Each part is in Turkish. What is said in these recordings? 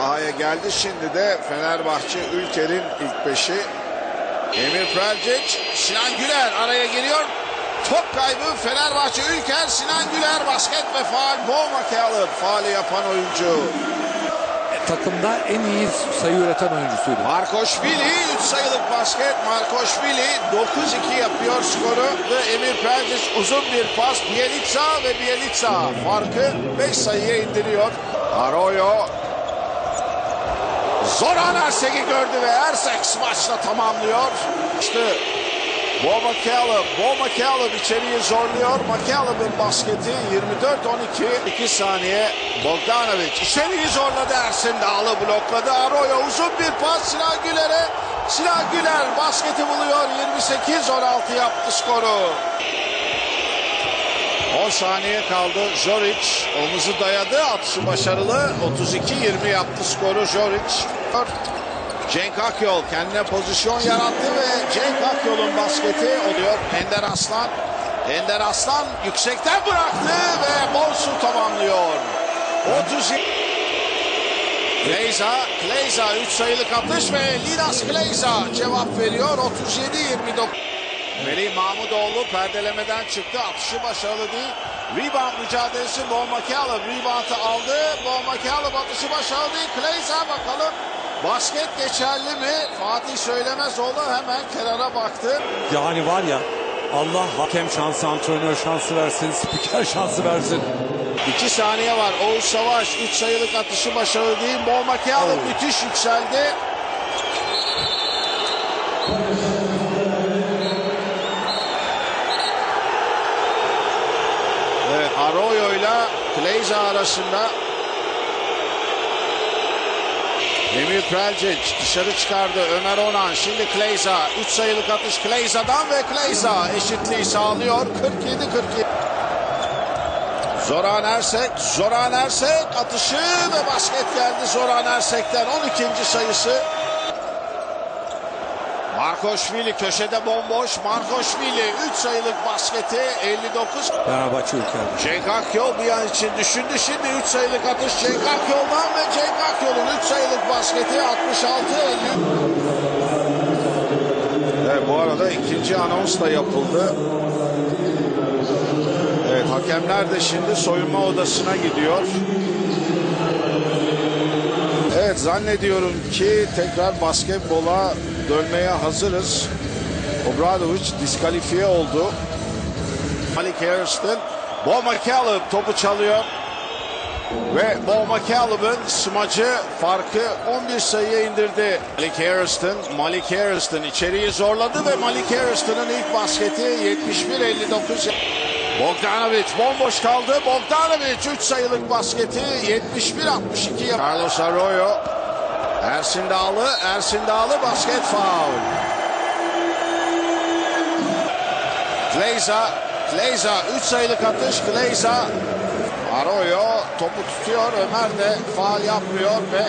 Sahaya geldi şimdi de Fenerbahçe Ülker'in ilk beşi. Emir Prelcic, Sinan Güler araya giriyor. Top kaybı Fenerbahçe Ülker, Sinan Güler basket ve faal. Bo McCallum faali yapan oyuncu. takımda en iyi sayı üreten oyuncusuydu. Markoşvili 3 sayılık basket. Markoşvili 9-2 yapıyor skoru ve Emir Prelcic uzun bir pas. Bielitsa ve Bielitsa farkı 5 sayıya indiriyor. Arroyo Zoran Ersek'i gördü ve Ersek maçla tamamlıyor. İşte Bo McCallum, Bo McCallum içeriye zorluyor. McCallum'ın basketi 24-12. 2 saniye Bogdanovic içeriği zorladı Ersin Dağlı blokladı. Arroyo uzun bir pas Sinan Güler'e. Sinan Güler basketi buluyor. 28-16 yaptı skoru. 10 saniye kaldı. Joric omuzu dayadı. Atışı başarılı. 32-20 yaptı skoru Joric. Cenk Akyol kendine pozisyon yarattı ve Cenk Akyol'un basketi oluyor. Ender Aslan. Ender Aslan yüksekten bıraktı ve Bolsu tamamlıyor. 30 Kleyza, Kleyza 3 sayılık atış ve Linas Kleyza cevap veriyor. 37-29. Melih Mahmudoğlu perdelemeden çıktı. Atışı başarılı değil. Rebound mücadelesi Bo McCallum. Rebound'ı aldı. Bo McCallum atışı başarılı değil. Kleyza bakalım. Basket geçerli mi? Fatih Söylemezoğlu hemen kenara baktı. Yani var ya Allah hakem şansı, antrenör şansı versin, spiker şansı versin. 2 saniye var. Oğuz Savaş 3 sayılık atışı başarılı değil. Bo McCallum Oh. müthiş yükseldi. Evet Arroyo ile Kleyza arasında Emir Prelcic dışarı çıkardı. Ömer Onan şimdi Kleyza. 3 sayılık atış Kleyza'dan ve Kleyza eşitliği sağlıyor. 47-47. Zoran Ersek, Zoran Ersek atışı ve basket geldi Zoran Ersek'ten 12. sayısı. Markoşvili köşede bomboş. Markoşvili 3 sayılık basketi 59. Fenerbahçe ülkede. Cenk Akyol bir an için düşündü. Şimdi 3 sayılık atış Cenk Akyol'dan ve Cenk Akyol'un 3 sayılık basketi 66-50. Evet, bu arada ikinci anons da yapıldı. Evet hakemler de şimdi soyunma odasına gidiyor. Evet zannediyorum ki tekrar basketbola dönmeye hazırız. Obradovic diskalifiye oldu. Malik Harrison, Bo McCallum topu çalıyor. Ve Bo McCallum'ın smacı farkı 11 sayıya indirdi. Malik Harrison, Malik Harrison içeriği zorladı ve Malik Harrison'ın ilk basketi 71-59. Bogdanovic bomboş kaldı. Bogdanovic 3 sayılık basketi 71-62. Carlos Arroyo, Ersin Dağlı, Ersin Dağlı basket faul. Kleyza, Kleyza 3 sayılık atış. Kleyza Arroyo topu tutuyor. Ömer de faal yapmıyor ve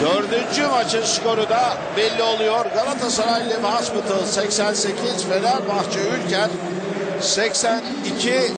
dördüncü maçın skoru da belli oluyor. Galatasaray Live Hospital 88, Fenerbahçe Ülker 82.